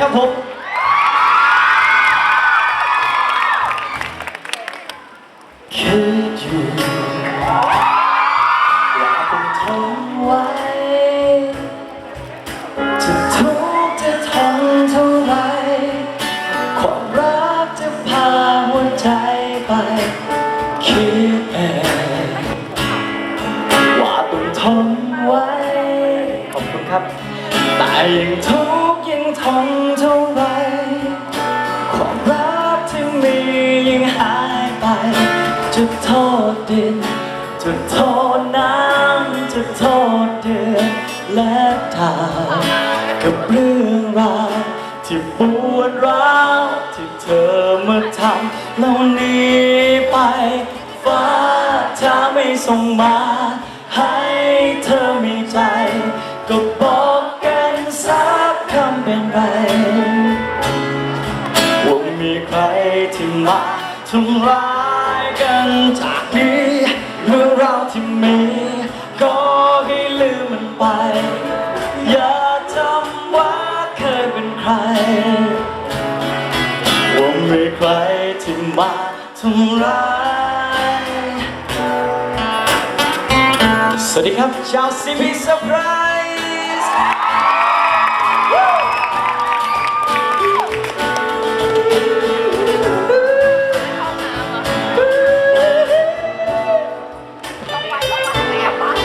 ครับผมคิดอยู่ว่าต้องทนไว้จะทุกข์จะทนเท่าไรความรักจะพาหัวใจไปคิด ยังทุกข์ยังทนเท่าไรความรักที่มียังหายไป จะโทษดิน จะโทษน้ำ จะโทษเดือนและดาวกับเรื่องราวที่ปวดร้าวที่เธอมาทำเหล่านี้ไป ฟ้าถ้าไม่ส่งมา ให้เธอมีใจ ก็บอกำเป็นไรว่ามีใครที่มาทำร้ายกันจากนี้เรื่องราวที่มีก็ให้ลืมมันไป อย่าจำว่าเคยเป็นใครว่ามีใครที่มาทำร้ายสวัสดีครับชาวซีบีเซอร์ไ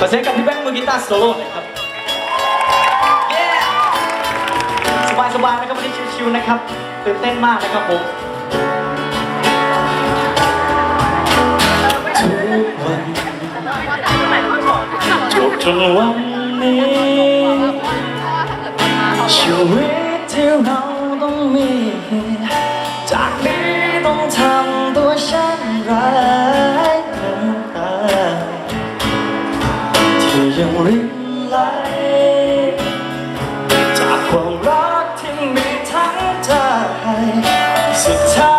เสียงกับพี่แบงค์มือกีตาร์โซโล่หน่อยครับสบายสบายๆนะครับวันนี้ชิวๆนะครับตื่นเต้นมากนะครับผมทุกวันจบจนวันนี้ชีวิตที่เราต้องมีจากนี้ สุด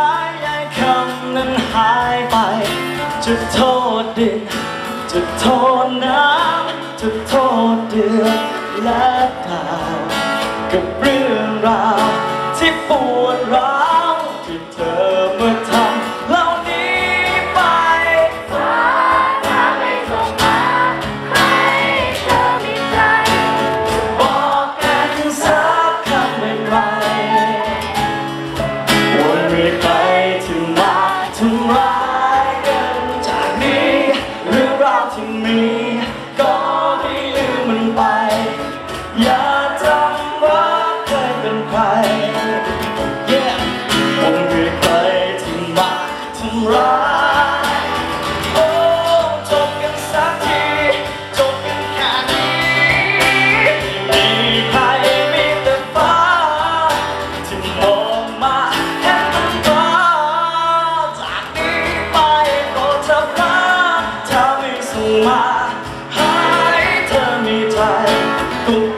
ทำร้ายโอ้จบกันสักทีจบกันแค่นี้ไม่มีใครมีแต่ฟ้าที่มองมาเห็นมันก็จากนี้ไปก็เธอพลาดถ้าไม่ส่งมาให้เธอมีใจก็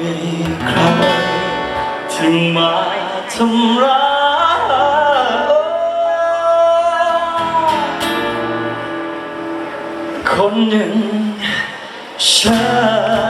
มีใครที่มาทำร้ายคนหนึ่งฉัน